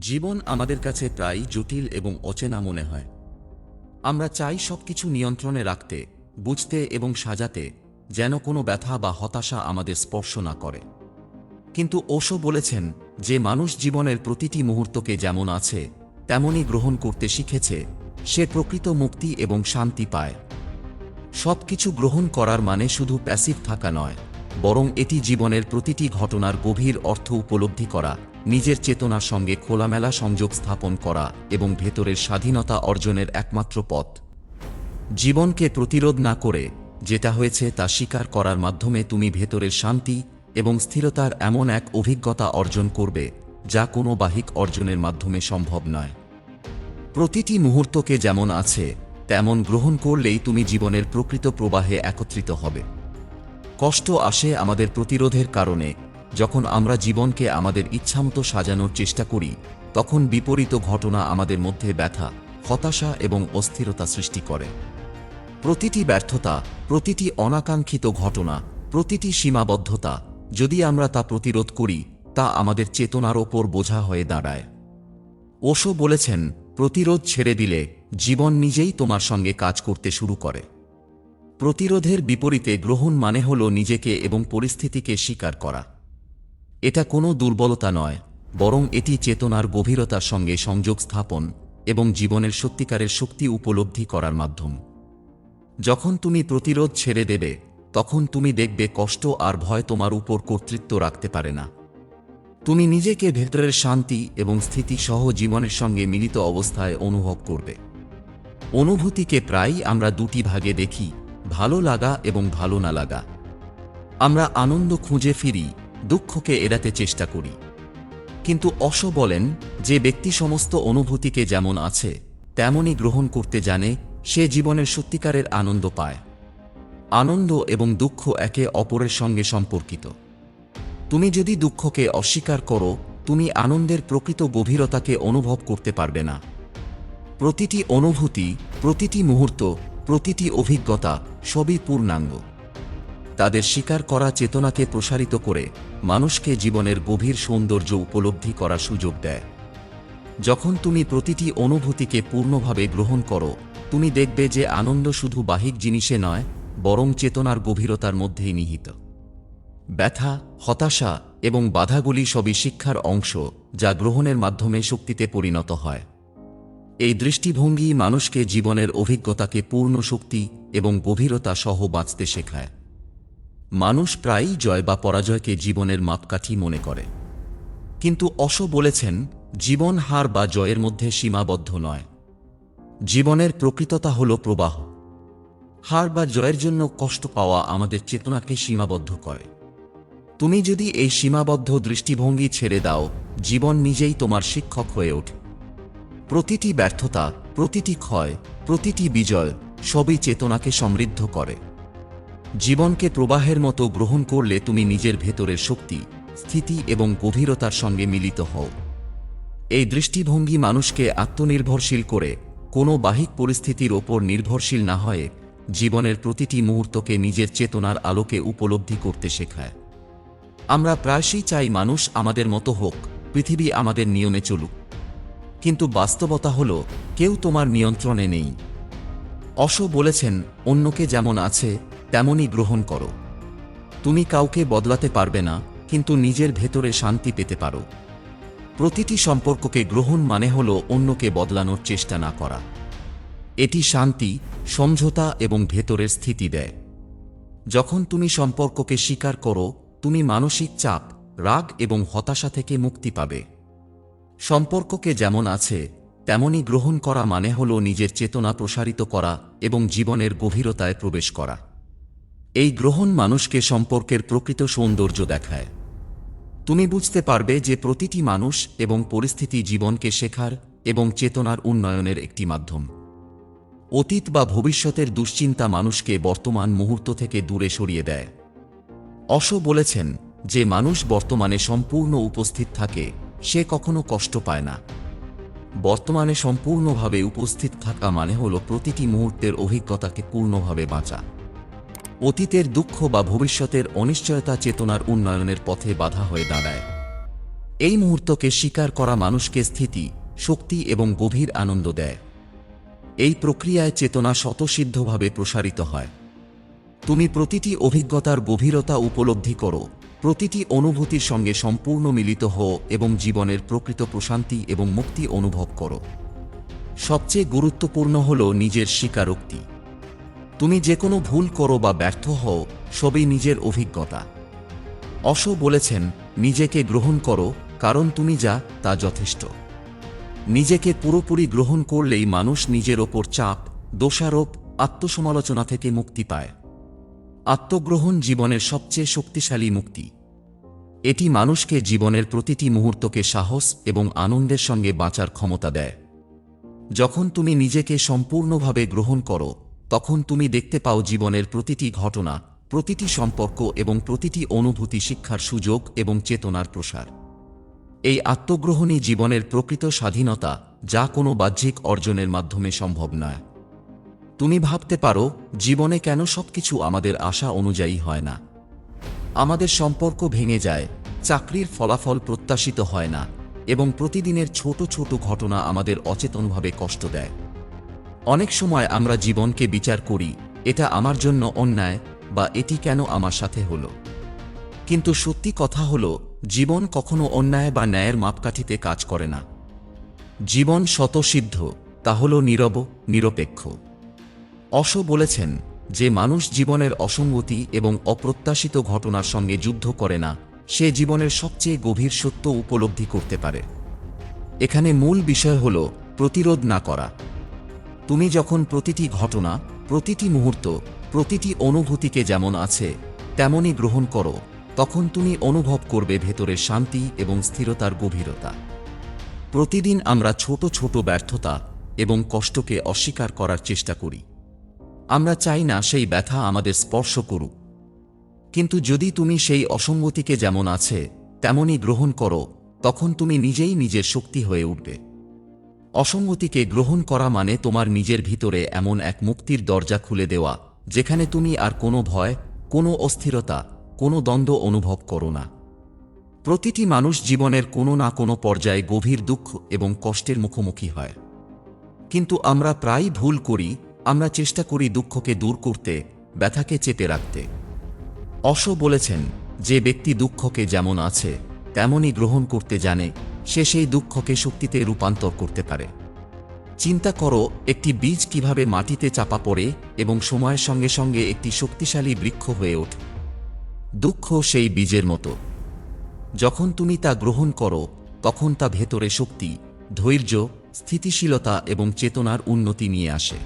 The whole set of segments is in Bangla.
জীবন আমাদের কাছে প্রায় জটিল এবং অচেনা মনে হয়। আমরা চাই সবকিছু নিয়ন্ত্রণে রাখতে, বুঝতে এবং সাজাতে, যেন কোনো ব্যথা বা হতাশা আমাদের স্পর্শ না করে। কিন্তু ওশো বলেছেন যে মানুষ জীবনের প্রতিটি মুহূর্তকে যেমন আছে, তেমনই গ্রহণ করতে শিখেছে, সে প্রকৃত মুক্তি এবং শান্তি পায়। সবকিছু গ্রহণ করার মানে শুধু প্যাসিভ থাকা নয়, বরং এটি জীবনের প্রতিটি ঘটনার গভীর অর্থ উপলব্ধি করা। নিজের চেতনার সঙ্গে খোলামেলা সংযোগ স্থাপন করা এবং ভেতরের স্বাধীনতা অর্জনের একমাত্র পথ। জীবনকে প্রতিরোধ না করে যেটা হয়েছে তা স্বীকার করার মাধ্যমে তুমি ভেতরের শান্তি এবং স্থিরতার এমন এক অভিজ্ঞতা অর্জন করবে যা কোনো বাহিক অর্জনের মাধ্যমে সম্ভব নয়। প্রতিটি মুহূর্তকে যেমন আছে, তেমন গ্রহণ করলেই তুমি জীবনের প্রকৃত প্রবাহে একত্রিত হবে। কষ্ট আসে আমাদের প্রতিরোধের কারণে যখন আমরা জীবনকে আমাদের ইচ্ছামতো সাজানোর চেষ্টা করি, তখন বিপরীত ঘটনা আমাদের মধ্যে ব্যথা, হতাশা এবং অস্থিরতা সৃষ্টি করে। প্রতিটি ব্যর্থতা, প্রতিটি অনাকাঙ্ক্ষিত ঘটনা, প্রতিটি সীমাবদ্ধতা, যদি আমরা তা প্রতিরোধ করি, তা আমাদের চেতনার ওপর বোঝা হয়ে দাঁড়ায়। ওশো বলেছেন, প্রতিরোধ ছেড়ে দিলে জীবন নিজেই তোমার সঙ্গে কাজ করতে শুরু করে। প্রতিরোধের বিপরীতে গ্রহণ মানে হল নিজেকে এবং পরিস্থিতিকে স্বীকার করা। এটা কোনো দুর্বলতা নয়, বরং এটি চেতনার গভীরতার সঙ্গে সংযোগ স্থাপন এবং জীবনের সত্যিকারের শক্তি উপলব্ধি করার মাধ্যম। যখন তুমি প্রতিরোধ ছেড়ে দেবে, তখন তুমি দেখবে কষ্ট আর ভয় তোমার উপর কর্তৃত্ব রাখতে পারে না। তুমি নিজেকে ভেতরের শান্তি এবং স্থিতি সহ জীবনের সঙ্গে মিলিত অবস্থায় অনুভব করবে। অনুভূতিকে প্রায়ই আমরা দুটি ভাগে দেখি, ভালো লাগা এবং ভালো না লাগা। আমরা আনন্দ খুঁজে ফিরি দুঃখকে এড়াতে চেষ্টা করি। কিন্তু অশ বলেন, যে ব্যক্তি সমস্ত অনুভূতিকে যেমন আছে, তেমনই গ্রহণ করতে জানে, সে জীবনের সত্যিকারের আনন্দ পায়। আনন্দ এবং দুঃখ একে অপরের সঙ্গে সম্পর্কিত। তুমি যদি দুঃখকে অস্বীকার করো, তুমি আনন্দের প্রকৃত গভীরতাকে অনুভব করতে পারবে না। প্রতিটি অনুভূতি, প্রতিটি মুহূর্ত, প্রতিটি অভিজ্ঞতা সবই পূর্ণাঙ্গ। তাদের স্বীকার করা চেতনাকে প্রসারিত করে মানুষকে জীবনের গভীর সৌন্দর্য উপলব্ধি করার সুযোগ দেয়। যখন তুমি প্রতিটি অনুভূতিকে পূর্ণভাবে গ্রহণ করো, তুমি দেখবে যে আনন্দ শুধু বাহিক জিনিসে নয়, বরং চেতনার গভীরতার মধ্যেই নিহিত। ব্যথা, হতাশা এবং বাধাগুলি সবই শিক্ষার অংশ যা গ্রহণের মাধ্যমে শক্তিতে পরিণত হয়। এই দৃষ্টিভঙ্গি মানুষকে জীবনের অভিজ্ঞতাকে পূর্ণ শক্তি এবং গভীরতা সহ বাঁচতে শেখায়। মানুষ প্রায়ই জয় বা পরাজয়কে জীবনের মাপকাঠি মনে করে। কিন্তু অশ বলেছেন, জীবন হার বা জয়ের মধ্যে সীমাবদ্ধ নয়। জীবনের প্রকৃততা হল প্রবাহ। হার বা জয়ের জন্য কষ্ট পাওয়া আমাদের চেতনাকে সীমাবদ্ধ করে। তুমি যদি এই সীমাবদ্ধ দৃষ্টিভঙ্গি ছেড়ে দাও, জীবন নিজেই তোমার শিক্ষক হয়ে ওঠে। প্রতিটি ব্যর্থতা, প্রতিটি ক্ষয়, প্রতিটি বিজয় সবই চেতনাকে সমৃদ্ধ করে। জীবনকে প্রবাহের মতো গ্রহণ করলে তুমি নিজের ভেতরের শক্তি, স্থিতি এবং গভীরতার সঙ্গে মিলিত হও। এই দৃষ্টিভঙ্গি মানুষকে আত্মনির্ভরশীল করে, কোনো বাহিক পরিস্থিতির ওপর নির্ভরশীল না হয়ে জীবনের প্রতিটি মুহূর্তকে নিজের চেতনার আলোকে উপলব্ধি করতে শেখায়। আমরা প্রায়শই চাই মানুষ আমাদের মতো হোক, পৃথিবী আমাদের নিয়মে চলুক। কিন্তু বাস্তবতা হল, কেউ তোমার নিয়ন্ত্রণে নেই। অশো বলেছেন, অন্যকে যেমন আছে তেমনই গ্রহণ করো। তুমি কাউকে বদলাতে পারবে না, কিন্তু নিজের ভেতরে শান্তি পেতে পারো। প্রতিটি সম্পর্ককে গ্রহণ মানে হল অন্যকে বদলানোর চেষ্টা না করা। এটি শান্তি, সমঝোতা এবং ভেতরের স্থিতি দেয়। যখন তুমি সম্পর্ককে স্বীকার করো, তুমি মানসিক চাপ, রাগ এবং হতাশা থেকে মুক্তি পাবে। সম্পর্ককে যেমন আছে, তেমনই গ্রহণ করা মানে হল নিজের চেতনা প্রসারিত করা এবং জীবনের গভীরতায় প্রবেশ করা। এই গ্রহণ মানুষকে সম্পর্কের প্রকৃত সৌন্দর্য দেখায়। তুমি বুঝতে পারবে যে প্রতিটি মানুষ এবং পরিস্থিতি জীবনকে শেখার এবং চেতনার উন্নয়নের একটি মাধ্যম। অতীত বা ভবিষ্যতের দুশ্চিন্তা মানুষকে বর্তমান মুহূর্ত থেকে দূরে সরিয়ে দেয়। অশ বলেছেন যে মানুষ বর্তমানে সম্পূর্ণ উপস্থিত থাকে, সে কখনো কষ্ট পায় না। বর্তমানে সম্পূর্ণভাবে উপস্থিত থাকা মানে হল প্রতিটি মুহূর্তের অভিজ্ঞতাকে পূর্ণভাবে বাঁচা। অতীতের দুঃখ বা ভবিষ্যতের অনিশ্চয়তা চেতনার উন্নয়নের পথে বাধা হয়ে দাঁড়ায়। এই মুহূর্তকে স্বীকার করা মানুষকে স্থিতি, শক্তি এবং গভীর আনন্দ দেয়। এই প্রক্রিয়ায় চেতনা স্বতঃসিদ্ধভাবে প্রসারিত হয়। তুমি প্রতিটি অভিজ্ঞতার গভীরতা উপলব্ধি করো, প্রতিটি অনুভূতির সঙ্গে সম্পূর্ণ মিলিত হও এবং জীবনের প্রকৃত প্রশান্তি এবং মুক্তি অনুভব করো। সবচেয়ে গুরুত্বপূর্ণ হল নিজের স্বীকারোক্তি। তুমি যে কোনো ভুল করো বা ব্যর্থ হও, সবই নিজের অভিজ্ঞতা। অশো বলেছেন, নিজেকে গ্রহণ করো, কারণ তুমি যা, তা যথেষ্ট। নিজেকে পুরোপুরি গ্রহণ করলেই মানুষ নিজের ওপর চাপ, দোষারোপ, আত্মসমালোচনা থেকে মুক্তি পায়। আত্মগ্রহণ জীবনের সবচেয়ে শক্তিশালী মুক্তি। এটি মানুষকে জীবনের প্রতিটি মুহূর্তকে সাহস এবং আনন্দের সঙ্গে বাঁচার ক্ষমতা দেয়। যখন তুমি নিজেকে সম্পূর্ণভাবে গ্রহণ করো তখন তুমি দেখতে পাও জীবনের প্রতিটি ঘটনা, প্রতিটি সম্পর্ক এবং প্রতিটি অনুভূতি শিক্ষার সুযোগ এবং চেতনার প্রসার। এই আত্মগ্রহণই জীবনের প্রকৃত স্বাধীনতা, যা কোনো বাহ্যিক অর্জনের মাধ্যমে সম্ভব নয়। তুমি ভাবতে পারো, জীবনে কেন সবকিছু আমাদের আশা অনুযায়ী হয় না। আমাদের সম্পর্ক ভেঙে যায়, চাকরির ফলাফল প্রত্যাশিত হয় না, এবং প্রতিদিনের ছোট ছোট ঘটনা আমাদের অচেতনভাবে কষ্ট দেয়। অনেক সময় আমরা জীবনকে বিচার করি, এটা আমার জন্য অন্যায় বা এটি কেন আমার সাথে হলো। কিন্তু সত্যি কথা হলো, জীবন কখনো অন্যায় বা ন্যায়ের মাপকাঠিতে কাজ করে না। জীবন স্বতঃসিদ্ধ, তা হল নীরব, নিরপেক্ষ। অশ বলেছেন যে মানুষ জীবনের অসঙ্গতি এবং অপ্রত্যাশিত ঘটনার সঙ্গে যুদ্ধ করে না, সে জীবনের সবচেয়ে গভীর সত্য উপলব্ধি করতে পারে। এখানে মূল বিষয় হল প্রতিরোধ না করা। তুমি যখন প্রতিটি ঘটনা, প্রতিটি মুহূর্ত, প্রতিটি অনুভূতিকে যেমন আছে, তেমনই গ্রহণ করো, তখন তুমি অনুভব করবে ভেতরের শান্তি এবং স্থিরতার গভীরতা। প্রতিদিন আমরা ছোট ছোট ব্যর্থতা এবং কষ্টকে অস্বীকার করার চেষ্টা করি। আমরা চাই না সেই ব্যথা আমাদের স্পর্শ করুক। কিন্তু যদি তুমি সেই অসঙ্গতিকে যেমন আছে, তেমনই গ্রহণ করো, তখন তুমি নিজেই নিজের শক্তি হয়ে উঠবে। অসঙ্গতিকে গ্রহণ করা মানে তোমার নিজের ভিতরে এমন এক মুক্তির দরজা খুলে দেওয়া, যেখানে তুমি আর কোনো ভয়, কোনো অস্থিরতা, কোনো দ্বন্দ্ব অনুভব করো না। প্রতিটি মানুষ জীবনের কোনো না কোনো পর্যায়ে গভীর দুঃখ এবং কষ্টের মুখোমুখি হয়। কিন্তু আমরা প্রায়ই ভুল করি, আমরা চেষ্টা করি দুঃখকে দূর করতে, ব্যথাকে চেপে রাখতে। অশো বলেছেন, যে ব্যক্তি দুঃখকে যেমন আছে, তেমনই গ্রহণ করতে জানে সে সেই দুঃখকে শক্তিতে রূপান্তর করতে পারে। চিন্তা করো, একটি বীজ কীভাবে মাটিতে চাপা পড়ে এবং সময়ের সঙ্গে সঙ্গে একটি শক্তিশালী বৃক্ষ হয়ে ওঠে। দুঃখ সেই বীজের মতো। যখন তুমি তা গ্রহণ করো, তখন তা ভেতরে শক্তি, ধৈর্য, স্থিতিশীলতা এবং চেতনার উন্নতি নিয়ে আসে।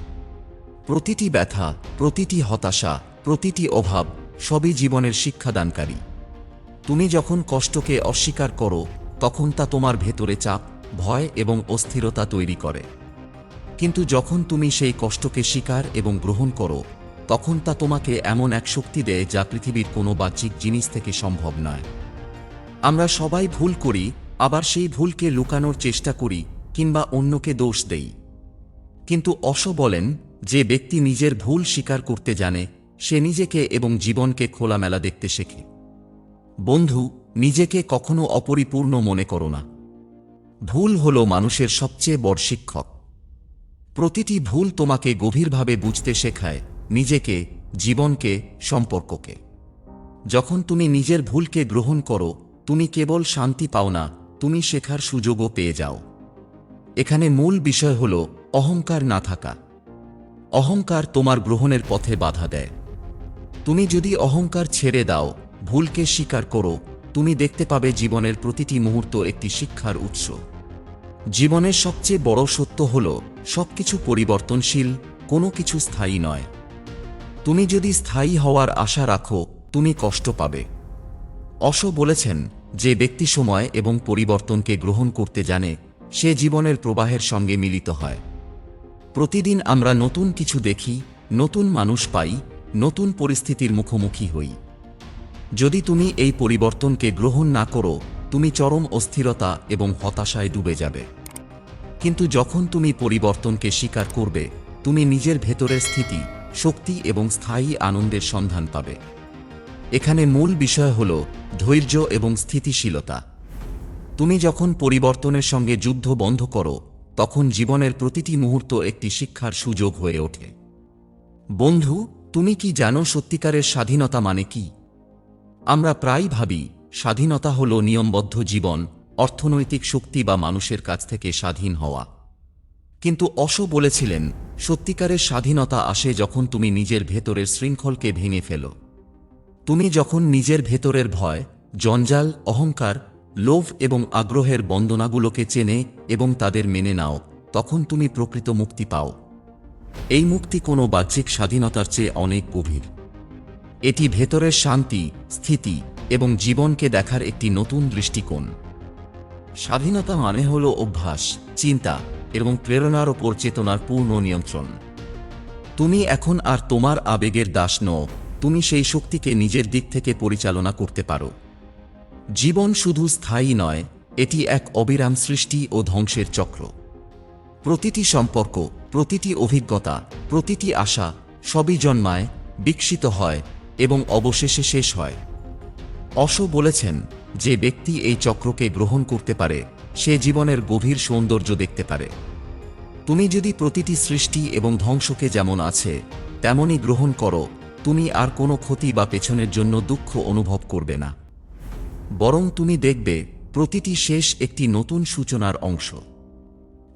প্রতিটি ব্যথা, প্রতিটি হতাশা, প্রতিটি অভাব সবই জীবনের শিক্ষাদানকারী। তুমি যখন কষ্টকে অস্বীকার করো তখন তা তোমার ভেতরে চাপ, ভয় এবং অস্থিরতা তৈরি করে। কিন্তু যখন তুমি সেই কষ্টকে স্বীকার এবং গ্রহণ করো, তখন তা তোমাকে এমন এক শক্তি দেয় যা পৃথিবীর কোনো বাহ্যিক জিনিস থেকে সম্ভব নয়। আমরা সবাই ভুল করি, আবার সেই ভুলকে লুকানোর চেষ্টা করি কিংবা অন্যকে দোষ দেই। কিন্তু অশ বলেন, যে ব্যক্তি নিজের ভুল স্বীকার করতে জানে, সে নিজেকে এবং জীবনকে খোলামেলা দেখতে শেখে। বন্ধু, নিজেকে কখনো অপরিপূর্ণ মনে করো না। ভুল হল মানুষের সবচেয়ে বড় শিক্ষক। প্রতিটি ভুল তোমাকে গভীরভাবে বুঝতে শেখায় নিজেকে, জীবনকে, সম্পর্ককে। যখন তুমি নিজের ভুলকে গ্রহণ করো, তুমি কেবল শান্তি পাও না, তুমি শেখার সুযোগও পেয়ে যাও। এখানে মূল বিষয় হল অহংকার না থাকা। অহংকার তোমার গ্রহণের পথে বাধা দেয়। তুমি যদি অহংকার ছেড়ে দাও ভুলকে স্বীকার করো, তুমি দেখতে পাবে জীবনের প্রতিটি মুহূর্ত একটি শিক্ষার উৎস। জীবনের সবচেয়ে বড় সত্য হল, সবকিছু পরিবর্তনশীল, কোনো কিছু স্থায়ী নয়। তুমি যদি স্থায়ী হওয়ার আশা রাখো, তুমি কষ্ট পাবে। অশ বলেছেন, যে ব্যক্তি সময় এবং পরিবর্তনকে গ্রহণ করতে জানে, সে জীবনের প্রবাহের সঙ্গে মিলিত হয়। প্রতিদিন আমরা নতুন কিছু দেখি, নতুন মানুষ পাই, নতুন পরিস্থিতির মুখোমুখি হই। যদি তুমি এই পরিবর্তনকে গ্রহণ না করো, তুমি চরম অস্থিরতা এবং হতাশায় ডুবে যাবে। কিন্তু যখন তুমি পরিবর্তনকে স্বীকার করবে, তুমি নিজের ভেতরের স্থিতি, শক্তি এবং স্থায়ী আনন্দের সন্ধান পাবে। এখানে মূল বিষয় হল ধৈর্য এবং স্থিতিশীলতা। তুমি যখন পরিবর্তনের সঙ্গে যুদ্ধ বন্ধ করো, তখন জীবনের প্রতিটি মুহূর্ত একটি শিক্ষার সুযোগ হয়ে ওঠে। বন্ধু, তুমি কি জানো সত্যিকারের স্বাধীনতা মানে কি? আমরা প্রায় ভাবি, স্বাধীনতা হল নিয়মবদ্ধ জীবন, অর্থনৈতিক শক্তি বা মানুষের কাছ থেকে স্বাধীন হওয়া। কিন্তু অশো বলেছিলেন, সত্যিকারের স্বাধীনতা আসে যখন তুমি নিজের ভেতরের শৃঙ্খলকে ভেঙে ফেলো। তুমি যখন নিজের ভেতরের ভয়, জঞ্জাল, অহংকার, লোভ এবং আগ্রহের বন্দনাগুলোকে চেনে এবং তাদের মেনে নাও, তখন তুমি প্রকৃত মুক্তি পাও। এই মুক্তি কোনো বাহ্যিক স্বাধীনতার চেয়ে অনেক গভীর। এটি ভেতরের শান্তি, স্থিতি এবং জীবনকে দেখার একটি নতুন দৃষ্টিকোণ। স্বাধীনতা মানে হল অভ্যাস, চিন্তা এবং প্রেরণার ওপর চেতনার পূর্ণ নিয়ন্ত্রণ। তুমি এখন আর তোমার আবেগের দাস নও, তুমি সেই শক্তিকে নিজের দিক থেকে পরিচালনা করতে পারো। জীবন শুধু স্থায়ী নয়, এটি এক অবিরাম সৃষ্টি ও ধ্বংসের চক্র। প্রতিটি সম্পর্ক, প্রতিটি অভিজ্ঞতা, প্রতিটি আশা সবই জন্মায়, বিকশিত হয় এবং অবশেষে শেষ হয়। অশো বলেছেন যে ব্যক্তি এই চক্রকে গ্রহণ করতে পারে, সে জীবনের গভীর সৌন্দর্য দেখতে পারে। তুমি যদি প্রতিটি সৃষ্টি এবং ধ্বংসকে যেমন আছে তেমনই গ্রহণ করো, তুমি আর কোনো ক্ষতি বা পেছনের জন্য দুঃখ অনুভব করবে না। বরং তুমি দেখবে, প্রতিটি শেষ একটি নতুন সূচনার অংশ।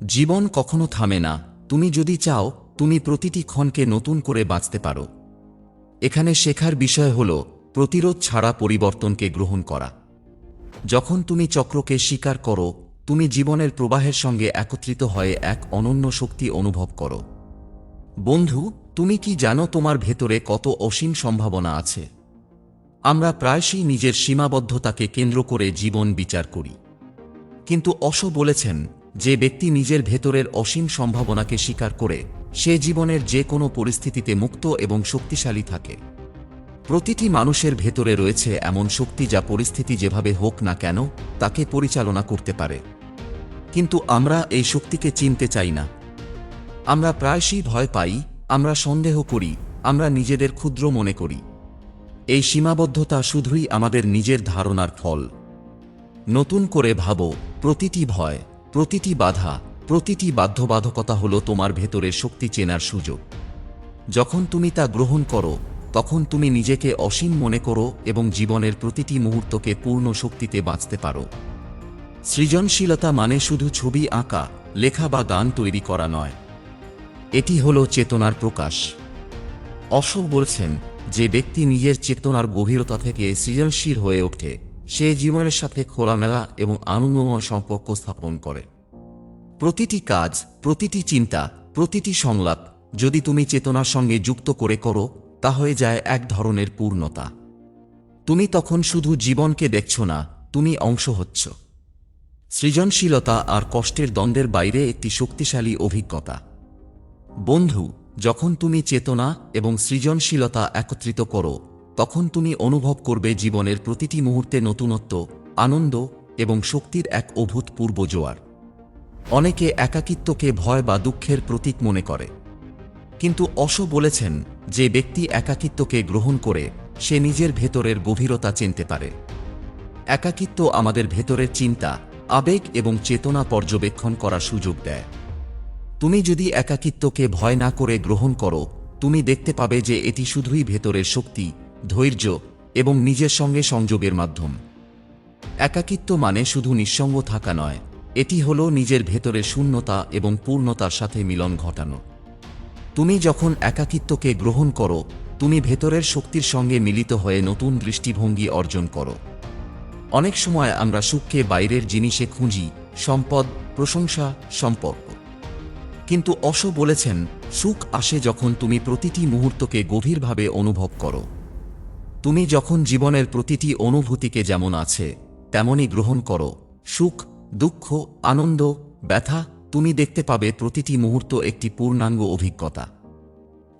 জীবন কখনো থামে না, তুমি যদি চাও, তুমি প্রতিটি ক্ষণকে নতুন করে বাঁচতে পারো। এখানে শেখার বিষয় হল প্রতিরোধ ছাড়া পরিবর্তনকে গ্রহণ করা। যখন তুমি চক্রকে স্বীকার করো, তুমি জীবনের প্রবাহের সঙ্গে একত্রিত হয়ে এক অনন্য শক্তি অনুভব করো। বন্ধু, তুমি কি জানো তোমার ভেতরে কত অসীম সম্ভাবনা আছে? আমরা প্রায়শই নিজের সীমাবদ্ধতাকে কেন্দ্র করে জীবন বিচার করি। কিন্তু অশো বলেছেন যে ব্যক্তি নিজের ভেতরের অসীম সম্ভাবনাকে স্বীকার করে সে জীবনের যে কোনো পরিস্থিতিতে মুক্ত এবং শক্তিশালী থাকে। প্রতিটি মানুষের ভেতরে রয়েছে এমন শক্তি যা পরিস্থিতি যেভাবে হোক না কেন তাকে পরিচালনা করতে পারে। কিন্তু আমরা এই শক্তিকে চিনতে চাই না। আমরা প্রায়শই ভয় পাই, আমরা সন্দেহ করি, আমরা নিজেদের ক্ষুদ্র মনে করি। এই সীমাবদ্ধতা শুধুই আমাদের নিজের ধারণার ফল। নতুন করে ভাবো, প্রতিটি ভয়, প্রতিটি বাধা প্রতিটি বাধ্যবাধকতা হলো তোমার ভেতরের শক্তি চেনার সুযোগ। যখন তুমি তা গ্রহণ করো, তখন তুমি নিজেকে অসীম মনে করো এবং জীবনের প্রতিটি মুহূর্তকে পূর্ণ শক্তিতে বাঁচতে পারো। সৃজনশীলতা মানে শুধু ছবি আঁকা, লেখা বা গান তৈরি করা নয়। এটি হল চেতনার প্রকাশ। অশোক বলছেন যে ব্যক্তি নিজের চেতনার গভীরতা থেকে সৃজনশীল হয়ে ওঠে, সে জীবনের সাথে খোলামেলা এবং আনন্দময় সম্পর্ক স্থাপন করে। প্রতিটি কাজ, প্রতিটি চিন্তা, প্রতিটি সংলাপ যদি তুমি চেতনার সঙ্গে যুক্ত করে করো, তা হয়ে যায় এক ধরনের পূর্ণতা। তুমি তখন শুধু জীবনকে দেখছ না, তুমি অংশ হচ্ছ। সৃজনশীলতা আর কষ্টের দ্বন্দ্বের বাইরে একটি শক্তিশালী অভিজ্ঞতা। বন্ধু, যখন তুমি চেতনা এবং সৃজনশীলতা একত্রিত করো, তখন তুমি অনুভব করবে জীবনের প্রতিটি মুহূর্তে নতুনত্ব, আনন্দ এবং শক্তির এক অভূতপূর্ব জোয়ার। অনেকে একাকিত্বকে ভয় বা দুঃখের প্রতীক মনে করে। কিন্তু অশো বলেছেন যে ব্যক্তি একাকিত্বকে গ্রহণ করে, সে নিজের ভেতরের গভীরতা চিনতে পারে। একাকিত্ব আমাদের ভেতরের চিন্তা, আবেগ এবং চেতনা পর্যবেক্ষণ করার সুযোগ দেয়। তুমি যদি একাকিত্বকে ভয় না করে গ্রহণ করো, তুমি দেখতে পাবে যে এটি শুধুই ভেতরের শক্তি, ধৈর্য এবং নিজের সঙ্গে সংযোগের মাধ্যম। একাকিত্ব মানে শুধু নিঃসঙ্গ থাকা নয় এটি হল নিজের ভেতরে শূন্যতা এবং পূর্ণতার সাথে মিলন ঘটানো। তুমি যখন একাকিত্বকে গ্রহণ করো, তুমি ভেতরের শক্তির সঙ্গে মিলিত হয়ে নতুন দৃষ্টিভঙ্গি অর্জন করো। অনেক সময় আমরা সুখকে বাইরের জিনিসে খুঁজি, সম্পদ, প্রশংসা, সম্পর্ক। কিন্তু অশো বলেছেন, সুখ আসে যখন তুমি প্রতিটি মুহূর্তকে গভীরভাবে অনুভব করো। তুমি যখন জীবনের প্রতিটি অনুভূতিকে যেমন আছে, তেমনই গ্রহণ করো, সুখ দুঃখ, আনন্দ, ব্যথা তুমি দেখতে পাবে প্রতিটি মুহূর্ত একটি পূর্ণাঙ্গ অভিজ্ঞতা।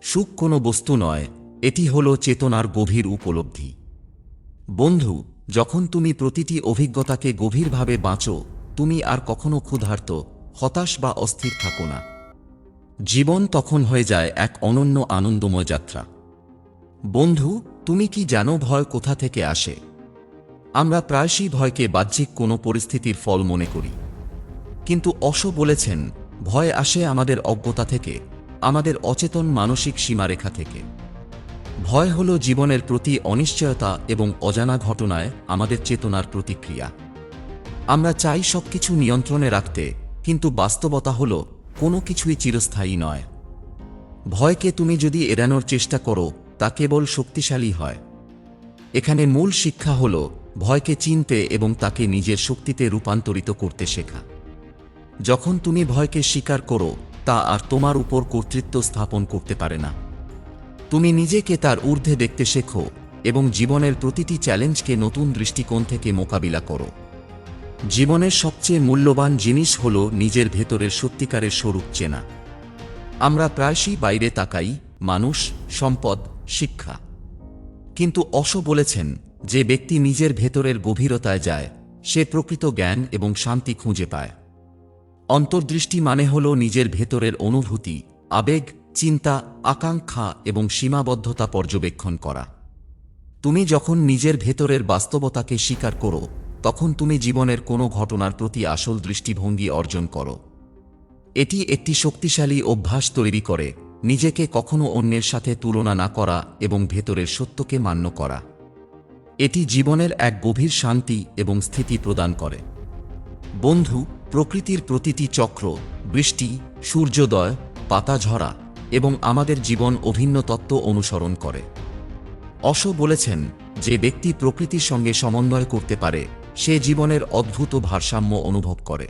সুখ কোনো বস্তু নয়, এটি হল চেতনার গভীর উপলব্ধি। বন্ধু, যখন তুমি প্রতিটি অভিজ্ঞতাকে গভীরভাবে বাঁচো, তুমি আর কখনো ক্ষুধার্ত, হতাশ বা অস্থির থাকো না। জীবন তখন হয়ে যায় এক অনন্য আনন্দময় যাত্রা। বন্ধু, তুমি কি জানো ভয় কোথা থেকে আসে? আমরা প্রায়শই ভয়কে বাহ্যিক কোনো পরিস্থিতির ফল মনে করি। কিন্তু অশো বলেছেন, ভয় আসে আমাদের অজ্ঞতা থেকে, আমাদের অচেতন মানসিক সীমারেখা থেকে। ভয় হল জীবনের প্রতি অনিশ্চয়তা এবং অজানা ঘটনায় আমাদের চেতনার প্রতিক্রিয়া। আমরা চাই সবকিছু নিয়ন্ত্রণে রাখতে, কিন্তু বাস্তবতা হল, কোনো কিছুই চিরস্থায়ী নয়। ভয়কে তুমি যদি এড়ানোর চেষ্টা করো, তা কেবল শক্তিশালী হয়। এখানে মূল শিক্ষা হল ভয়কে চিনতে এবং তাকে নিজের শক্তিতে রূপান্তরিত করতে শেখা। যখন তুমি ভয়কে স্বীকার করো, তা আর তোমার উপর কর্তৃত্ব স্থাপন করতে পারে না। তুমি নিজেকে তার ঊর্ধ্বে দেখতে শেখো এবং জীবনের প্রতিটি চ্যালেঞ্জকে নতুন দৃষ্টিকোণ থেকে মোকাবিলা করো। জীবনের সবচেয়ে মূল্যবান জিনিস হল নিজের ভেতরের সত্যিকারের স্বরূপ চেনা। আমরা প্রায়শই বাইরে তাকাই, মানুষ, সম্পদ, শিক্ষা। কিন্তু অশ বলেছেন যে ব্যক্তি নিজের ভেতরের গভীরতায় যায়, সে প্রকৃত জ্ঞান এবং শান্তি খুঁজে পায়। অন্তর্দৃষ্টি মানে হল নিজের ভেতরের অনুভূতি, আবেগ, চিন্তা, আকাঙ্ক্ষা এবং সীমাবদ্ধতা পর্যবেক্ষণ করা। তুমি যখন নিজের ভেতরের বাস্তবতাকে স্বীকার করো, তখন তুমি জীবনের কোনো ঘটনার প্রতি আসল দৃষ্টিভঙ্গি অর্জন করো। এটি একটি শক্তিশালী অভ্যাস তৈরি করে, নিজেকে কখনো অন্যের সাথে তুলনা না করা এবং ভেতরের সত্যকে মান্য করা। এটি জীবনের এক গভীর শান্তি এবং স্থিতি প্রদান করে। বন্ধু, প্রকৃতির প্রতিটি চক্র, বৃষ্টি, সূর্যোদয় পাতা ঝরা এবং আমাদের জীবন অভিন্ন তত্ত্ব অনুসরণ করে। অশ বলেছেন যে ব্যক্তি প্রকৃতির সঙ্গে সমন্বয় করতে পারে, সে জীবনের অদ্ভুত ভারসাম্য অনুভব করে।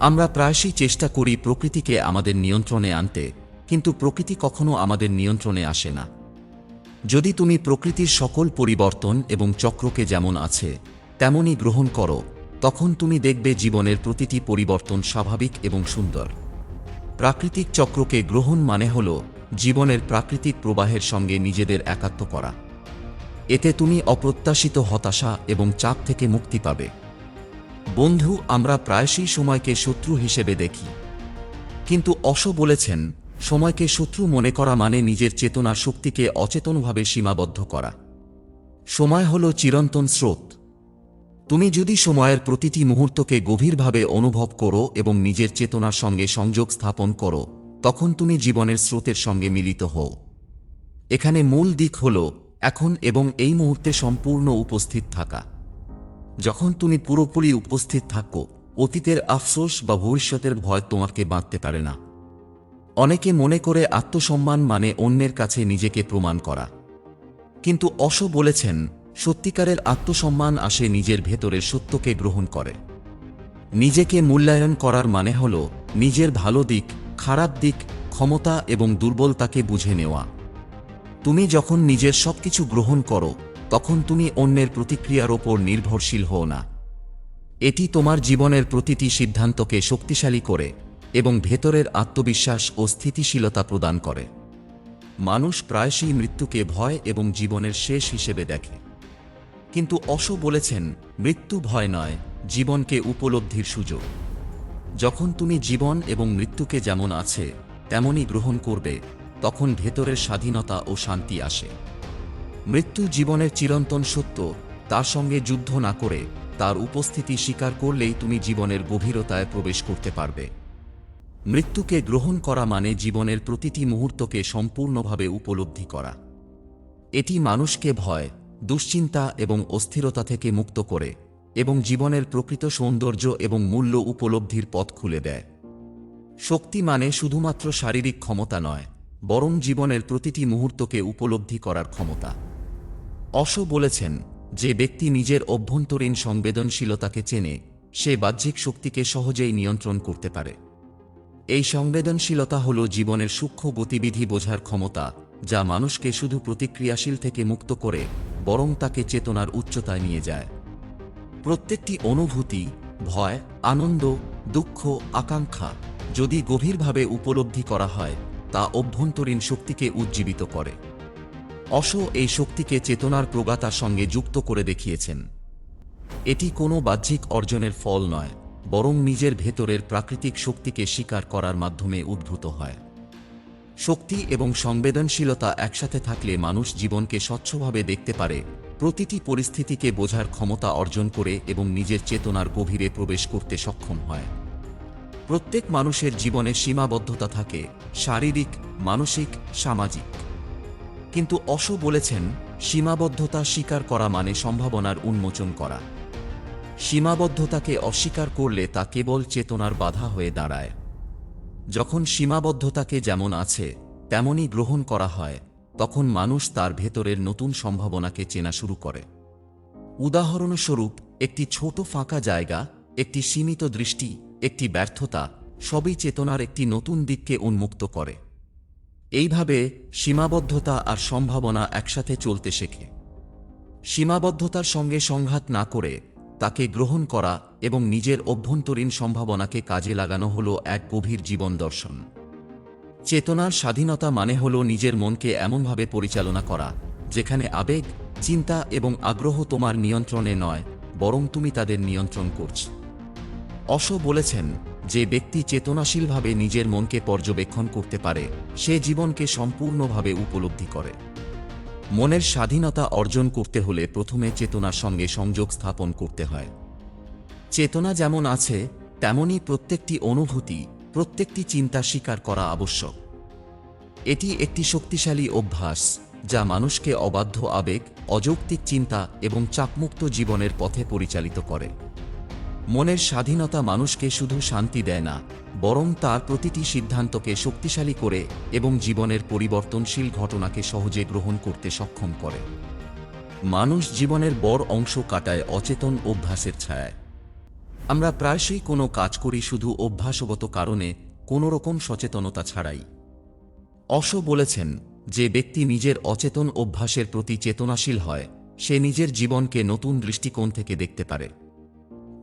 আমরা প্রায়শই চেষ্টা করি প্রকৃতিকে আমাদের নিয়ন্ত্রণে আনতে, কিন্তু প্রকৃতি কখনো আমাদের নিয়ন্ত্রণে আসে না। যদি তুমি প্রকৃতির সকল পরিবর্তন এবং চক্রকে যেমন আছে, তেমনই গ্রহণ করো, তখন তুমি দেখবে জীবনের প্রতিটি পরিবর্তন স্বাভাবিক এবং সুন্দর। প্রাকৃতিক চক্রকে গ্রহণ মানে হল জীবনের প্রাকৃতিক প্রবাহের সঙ্গে নিজেদের একাত্ম করা। এতে তুমি অপ্রত্যাশিত হতাশা এবং চাপ থেকে মুক্তি পাবে। বন্ধু, আমরা প্রায়শই সময়কে শত্রু হিসেবে দেখি। কিন্তু অশ বলেছেন সময়কে শত্রু মনে করা মানে নিজের চেতনা শক্তিকে অচেতনভাবে সীমাবদ্ধ করা। সময় হল চিরন্তন স্রোত। তুমি যদি সময়ের প্রতিটি মুহূর্তকে গভীরভাবে অনুভব করো এবং নিজের চেতনার সঙ্গে সংযোগ স্থাপন করো, তখন তুমি জীবনের স্রোতের সঙ্গে মিলিত হও। এখানে মূল দিক হল এখন এবং এই মুহূর্তে সম্পূর্ণ উপস্থিত থাকা। যখন তুমি পুরোপুরি উপস্থিত থাকো, অতীতের আফসোস বা ভবিষ্যতের ভয় তোমাকে বাঁধতে পারে না। অনেকে মনে করে আত্মসম্মান মানে অন্যের কাছে নিজেকে প্রমাণ করা। কিন্তু অশ বলেছেন, সত্যিকারের আত্মসম্মান আসে নিজের ভেতরের সত্যকে গ্রহণ করে। নিজেকে মূল্যায়ন করার মানে হল নিজের ভালো দিক, খারাপ দিক, ক্ষমতা এবং দুর্বলতাকে বুঝে নেওয়া। তুমি যখন নিজের সবকিছু গ্রহণ করো, তখন তুমি অন্যের প্রতিক্রিয়ার ওপর নির্ভরশীল হও না। এটি তোমার জীবনের প্রতিটি সিদ্ধান্তকে শক্তিশালী করে। এবং ভেতরের আত্মবিশ্বাস ও স্থিতিশীলতা প্রদান করে। মানুষ প্রায়শই মৃত্যুকে ভয় এবং জীবনের শেষ হিসেবে দেখে। কিন্তু অশো বলেছেন, মৃত্যু ভয় নয়, জীবনকে উপলব্ধির সুযোগ। যখন তুমি জীবন এবং মৃত্যুকে যেমন আছে, তেমনই গ্রহণ করবে, তখন ভেতরের স্বাধীনতা ও শান্তি আসে। মৃত্যু জীবনের চিরন্তন সত্য, তার সঙ্গে যুদ্ধ না করে, তার উপস্থিতি স্বীকার করলেই তুমি জীবনের গভীরতায় প্রবেশ করতে পারবে। মৃত্যুকে গ্রহণ করা মানে জীবনের প্রতিটি মুহূর্তকে সম্পূর্ণভাবে উপলব্ধি করা। এটি মানুষকে ভয়, দুশ্চিন্তা এবং অস্থিরতা থেকে মুক্ত করে এবং জীবনের প্রকৃত সৌন্দর্য এবং মূল্য উপলব্ধির পথ খুলে দেয়। শক্তি মানে শুধুমাত্র শারীরিক ক্ষমতা নয়, বরং জীবনের প্রতিটি মুহূর্তকে উপলব্ধি করার ক্ষমতা। অশো বলেছেন যে ব্যক্তি নিজের অভ্যন্তরীণ সংবেদনশীলতাকে চেনে, সে বাহ্যিক শক্তিকে সহজেই নিয়ন্ত্রণ করতে পারে। এই সংবেদনশীলতা হল জীবনের সূক্ষ্ম গতিবিধি বোঝার ক্ষমতা, যা মানুষকে শুধু প্রতিক্রিয়াশীল থেকে মুক্ত করে, বরং তাকে চেতনার উচ্চতায় নিয়ে যায়। প্রত্যেকটি অনুভূতি, ভয়, আনন্দ, দুঃখ, আকাঙ্ক্ষা, যদি গভীরভাবে উপলব্ধি করা হয়, তা অভ্যন্তরীণ শক্তিকে উজ্জীবিত করে। অশ এই শক্তিকে চেতনার প্রগাতার সঙ্গে যুক্ত করে দেখিয়েছেন। এটি কোনো বাহ্যিক অর্জনের ফল নয়। বরং নিজের ভেতরের প্রাকৃতিক শক্তিকে স্বীকার করার মাধ্যমে উদ্ভূত হয়। শক্তি এবং সংবেদনশীলতা একসাথে থাকলে মানুষ জীবনকে স্বচ্ছভাবে দেখতে পারে, প্রতিটি পরিস্থিতিকে বোঝার ক্ষমতা অর্জন করে এবং নিজের চেতনার গভীরে প্রবেশ করতে সক্ষম হয়। প্রত্যেক মানুষের জীবনে সীমাবদ্ধতা থাকে, শারীরিক, মানসিক, সামাজিক। কিন্তু অশো বলেছেন, সীমাবদ্ধতা স্বীকার করা মানে সম্ভাবনার উন্মোচন করা। সীমাবদ্ধতাকে অস্বীকার করলে তা কেবল চেতনার বাধা হয়ে দাঁড়ায়। যখন সীমাবদ্ধতাকে যেমন আছে, তেমনই গ্রহণ করা হয়, তখন মানুষ তার ভেতরের নতুন সম্ভাবনাকে চেনা শুরু করে। উদাহরণস্বরূপ, একটি ছোট ফাঁকা জায়গা, একটি সীমিত দৃষ্টি, একটি ব্যর্থতা, সবই চেতনার একটি নতুন দিককে উন্মুক্ত করে। এইভাবে সীমাবদ্ধতা আর সম্ভাবনা একসাথে চলতে শেখে। সীমাবদ্ধতার সঙ্গে সংঘাত না করে তাকে গ্রহণ করা এবং নিজের অভ্যন্তরীণ সম্ভাবনাকে কাজে লাগানো হল এক গভীর জীবন দর্শন। চেতনার স্বাধীনতা মানে হল নিজের মনকে এমনভাবে পরিচালনা করা, যেখানে আবেগ, চিন্তা এবং আগ্রহ তোমার নিয়ন্ত্রণে নয়, বরং তুমি তাদের নিয়ন্ত্রণ করছ। অশো বলেছেন যে ব্যক্তি চেতনাশীলভাবে নিজের মনকে পর্যবেক্ষণ করতে পারে, সে জীবনকে সম্পূর্ণভাবে উপলব্ধি করে। মনের স্বাধীনতা অর্জন করতে হলে প্রথমে চেতনার সঙ্গে সংযোগ স্থাপন করতে হয়। চেতনা যেমন আছে তেমনই প্রত্যেকটি অনুভূতি, প্রত্যেকটি চিন্তা স্বীকার করা আবশ্যক। এটি একটি শক্তিশালী অভ্যাস, যা মানুষকে অবাধ্য আবেগ, অযৌক্তিক চিন্তা এবং চাপমুক্ত জীবনের পথে পরিচালিত করে। মনের স্বাধীনতা মানুষকে শুধু শান্তি দেয় না বরং তার প্রতিটি সিদ্ধান্তকে শক্তিশালী করে এবং জীবনের পরিবর্তনশীল ঘটনাকে সহজে গ্রহণ করতে সক্ষম করে। মানুষ জীবনের বড় অংশ কাটায় অচেতন অভ্যাসের ছায়ায়। আমরা প্রায়শই কোনো কাজ করি শুধু অভ্যাসগত কারণে, কোনো রকম সচেতনতা ছাড়াই। অশ বলেছেন যে ব্যক্তি নিজের অচেতন অভ্যাসের প্রতি চেতনাশীল হয়, সে নিজের জীবনকে নতুন দৃষ্টিকোণ থেকে দেখতে পারে।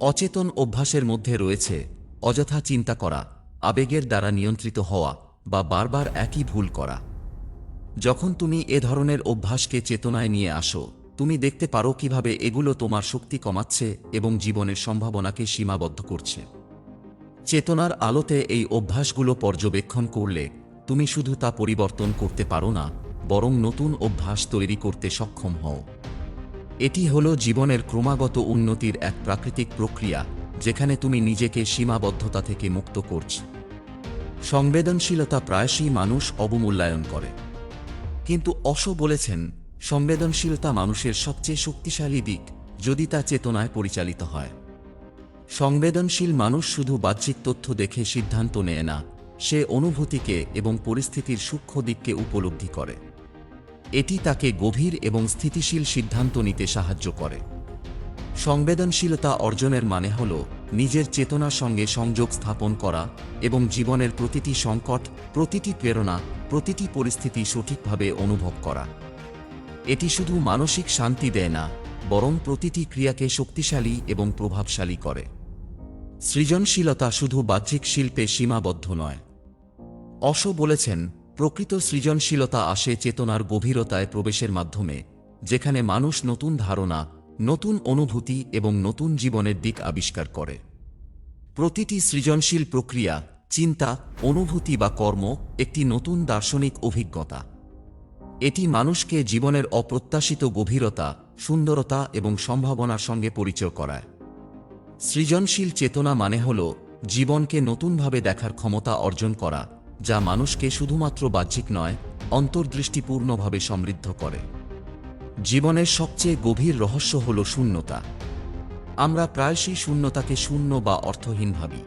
অচেতন অভ্যাসের মধ্যে রয়েছে অযথা চিন্তা করা, আবেগের দ্বারা নিয়ন্ত্রিত হওয়া বা বারবার একই ভুল করা। যখন তুমি এ ধরনের অভ্যাসকে চেতনায় নিয়ে আসো, তুমি দেখতে পারো কীভাবে এগুলো তোমার শক্তি কমাচ্ছে এবং জীবনের সম্ভাবনাকে সীমাবদ্ধ করছে। চেতনার আলোতে এই অভ্যাসগুলো পর্যবেক্ষণ করলে তুমি শুধু তা পরিবর্তন করতে পারো না, বরং নতুন অভ্যাস তৈরি করতে সক্ষম হও। এটি হল জীবনের ক্রমাগত উন্নতির এক প্রাকৃতিক প্রক্রিয়া যেখানে তুমি নিজেকে সীমাবদ্ধতা থেকে মুক্ত করছ। সংবেদনশীলতা প্রায়শই মানুষ অবমূল্যায়ন করে। কিন্তু অশো বলেছেন, সংবেদনশীলতা মানুষের সবচেয়ে শক্তিশালী দিক যদি তা চেতনায় পরিচালিত হয়। সংবেদনশীল মানুষ শুধু বাহ্যিক তথ্য দেখে সিদ্ধান্ত নেয় না, সে অনুভূতিকে এবং পরিস্থিতির সূক্ষ্ম দিককে উপলব্ধি করে। এটি তাকে গভীর এবং স্থিতিশীল সিদ্ধান্ত নিতে সাহায্য করে। সংবেদনশীলতা অর্জনের মানে হল নিজের চেতনার সঙ্গে সংযোগ স্থাপন করা এবং জীবনের প্রতিটি সংকট, প্রতিটি প্রেরণা, প্রতিটি পরিস্থিতি সঠিকভাবে অনুভব করা। এটি শুধু মানসিক শান্তি দেয় না, বরং প্রতিটি ক্রিয়াকে শক্তিশালী এবং প্রভাবশালী করে। সৃজনশীলতা শুধু বাহ্যিক শিল্পে সীমাবদ্ধ নয়। অশো বলেছেন, প্রকৃত সৃজনশীলতা আসে চেতনার গভীরতায় প্রবেশের মাধ্যমে, যেখানে মানুষ নতুন ধারণা নতুন অনুভূতি এবং নতুন জীবনের দিক আবিষ্কার করে। প্রতিটি সৃজনশীল প্রক্রিয়া, চিন্তা, অনুভূতি বা কর্ম একটি নতুন দার্শনিক অভিজ্ঞতা। এটি মানুষকে জীবনের অপ্রত্যাশিত গভীরতা, সুন্দরতা এবং সম্ভাবনার সঙ্গে পরিচয় করায়। সৃজনশীল চেতনা মানে হল জীবনকে নতুনভাবে দেখার ক্ষমতা অর্জন করা, যা মানুষকে শুধুমাত্র বাহ্যিক নয়, অন্তর্দৃষ্টিপূর্ণভাবে সমৃদ্ধ করে। জীবনের সবচেয়ে গভীর রহস্য হল শূন্যতা। আমরা প্রায়শই শূন্যতাকে শূন্য বা অর্থহীন ভাবি।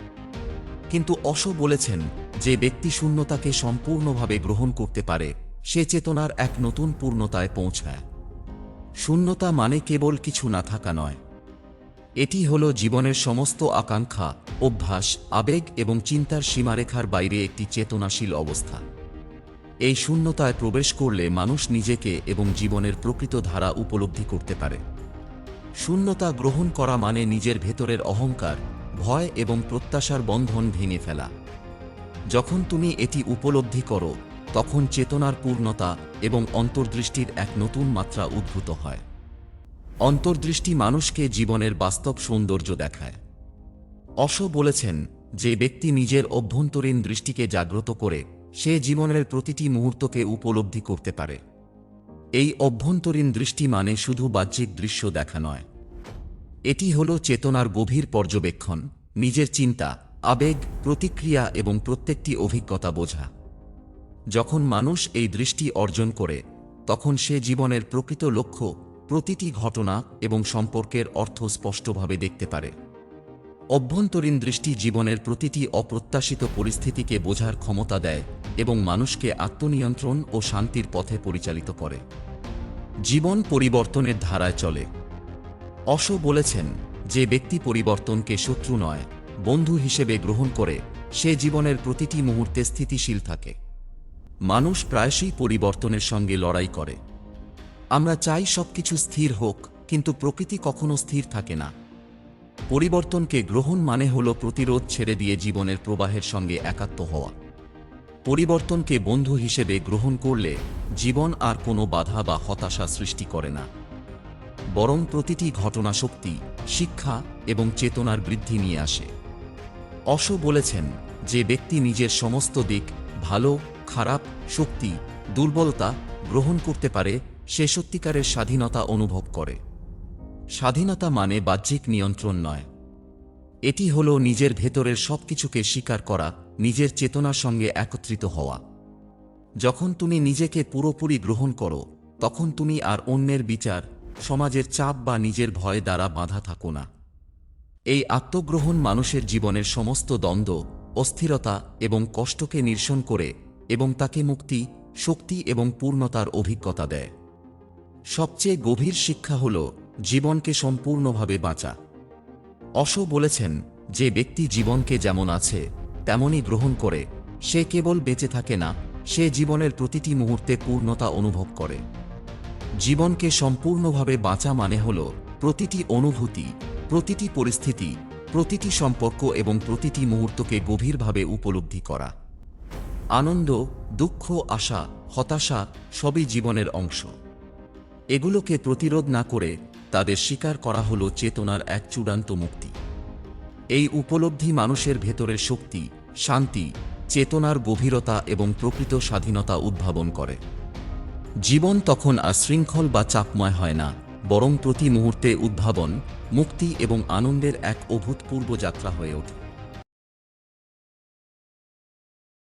কিন্তু অশো বলেছেন যে ব্যক্তি শূন্যতাকে সম্পূর্ণভাবে গ্রহণ করতে পারে, সে চেতনার এক নতুন পূর্ণতায় পৌঁছায়। শূন্যতা মানে কেবল কিছু না থাকা নয়। এটি হল জীবনের সমস্ত আকাঙ্ক্ষা, অভ্যাস, আবেগ এবং চিন্তার সীমারেখার বাইরে একটি চেতনাশীল অবস্থা। এই শূন্যতায় প্রবেশ করলে মানুষ নিজেকে এবং জীবনের প্রকৃত ধারা উপলব্ধি করতে পারে। শূন্যতা গ্রহণ করা মানে নিজের ভেতরের অহংকার, ভয় এবং প্রত্যাশার বন্ধন ভেঙে ফেলা। যখন তুমি এটি উপলব্ধি করো, তখন চেতনার পূর্ণতা এবং অন্তর্দৃষ্টির এক নতুন মাত্রা উদ্ভূত হয়। অন্তর্দৃষ্টি মানুষকে জীবনের বাস্তব সৌন্দর্য দেখায়। অশো বলেছেন যে ব্যক্তি নিজের অভ্যন্তরীণ দৃষ্টিকে জাগ্রত করে সে জীবনের প্রতিটি মুহূর্তকে উপলব্ধি করতে পারে। এই অভ্যন্তরীণ দৃষ্টি মানে শুধু বাহ্যিক দৃশ্য দেখা নয়। এটি হল চেতনার গভীর পর্যবেক্ষণ, নিজের চিন্তা, আবেগ, প্রতিক্রিয়া এবং প্রত্যেকটি অভিজ্ঞতা বোঝা। যখন মানুষ এই দৃষ্টি অর্জন করে, তখন সে জীবনের প্রকৃত লক্ষ্য প্রতিটি ঘটনা এবং সম্পর্কের অর্থ স্পষ্টভাবে দেখতে পারে। অভ্যন্তরীণ দৃষ্টি জীবনের প্রতিটি অপ্রত্যাশিত পরিস্থিতিকে বোঝার ক্ষমতা দেয় এবং মানুষকে আত্মনিয়ন্ত্রণ ও শান্তির পথে পরিচালিত করে। জীবন পরিবর্তনের ধারায় চলে। অশো বলেছেন যে ব্যক্তি পরিবর্তনকে শত্রু নয়, বন্ধু হিসেবে গ্রহণ করে, সে জীবনের প্রতিটি মুহূর্তে স্থিতিশীল থাকে। মানুষ প্রায়শই পরিবর্তনের সঙ্গে লড়াই করে। আমরা চাই সবকিছু স্থির হোক, কিন্তু প্রকৃতি কখনো স্থির থাকে না। পরিবর্তনকে গ্রহণ মানে হল প্রতিরোধ ছেড়ে দিয়ে জীবনের প্রবাহের সঙ্গে একাত্ম হওয়া। পরিবর্তনকে বন্ধু হিসেবে গ্রহণ করলে জীবন আর কোনো বাধা বা হতাশা সৃষ্টি করে না। বরং প্রতিটি ঘটনা শক্তি শিক্ষা এবং চেতনার বৃদ্ধি নিয়ে আসে। অশো বলেছেন যে ব্যক্তি নিজের সমস্ত দিক ভালো, খারাপ, শক্তি, দুর্বলতা গ্রহণ করতে পারে, সে সত্যিকারের স্বাধীনতা অনুভব করে। স্বাধীনতা মানে বাহ্যিক নিয়ন্ত্রণ নয়। এটি হল নিজের ভেতরের সবকিছুকে স্বীকার করা, নিজের চেতনার সঙ্গে একত্রিত হওয়া। যখন তুমি নিজেকে পুরোপুরি গ্রহণ করো, তখন তুমি আর অন্যের বিচার, সমাজের চাপ বা নিজের ভয় দ্বারা বাধা থাকো না। এই আত্মগ্রহণ মানুষের জীবনের সমস্ত দ্বন্দ্ব, অস্থিরতা এবং কষ্টকে নিরসন করে এবং তাকে মুক্তি, শক্তি এবং পূর্ণতার অভিজ্ঞতা দেয়। সবচেয়ে গভীর শিক্ষা হল জীবনকে সম্পূর্ণভাবে বাঁচা। অশো বলেছেন, যে ব্যক্তি জীবনকে যেমন আছে, তেমনই গ্রহণ করে, সে কেবল বেঁচে থাকে না, সে জীবনের প্রতিটি মুহূর্তে পূর্ণতা অনুভব করে। জীবনকে সম্পূর্ণভাবে বাঁচা মানে হল প্রতিটি অনুভূতি, প্রতিটি পরিস্থিতি, প্রতিটি সম্পর্ক এবং প্রতিটি মুহূর্তকে গভীরভাবে উপলব্ধি করা। আনন্দ, দুঃখ, আশা, হতাশা সবই জীবনের অংশ। এগুলোকে প্রতিরোধ না করে তাদের স্বীকার করা হল চেতনার এক চূড়ান্ত মুক্তি। এই উপলব্ধি মানুষের ভেতরের শক্তি, শান্তি, চেতনার গভীরতা এবং প্রকৃত স্বাধীনতা উদ্ভাবন করে। জীবন তখন আর শৃঙ্খল বা চাপময় হয় না, বরং প্রতি মুহূর্তে উদ্ভাবন, মুক্তি এবং আনন্দের এক অভূতপূর্ব যাত্রা হয়ে ওঠে।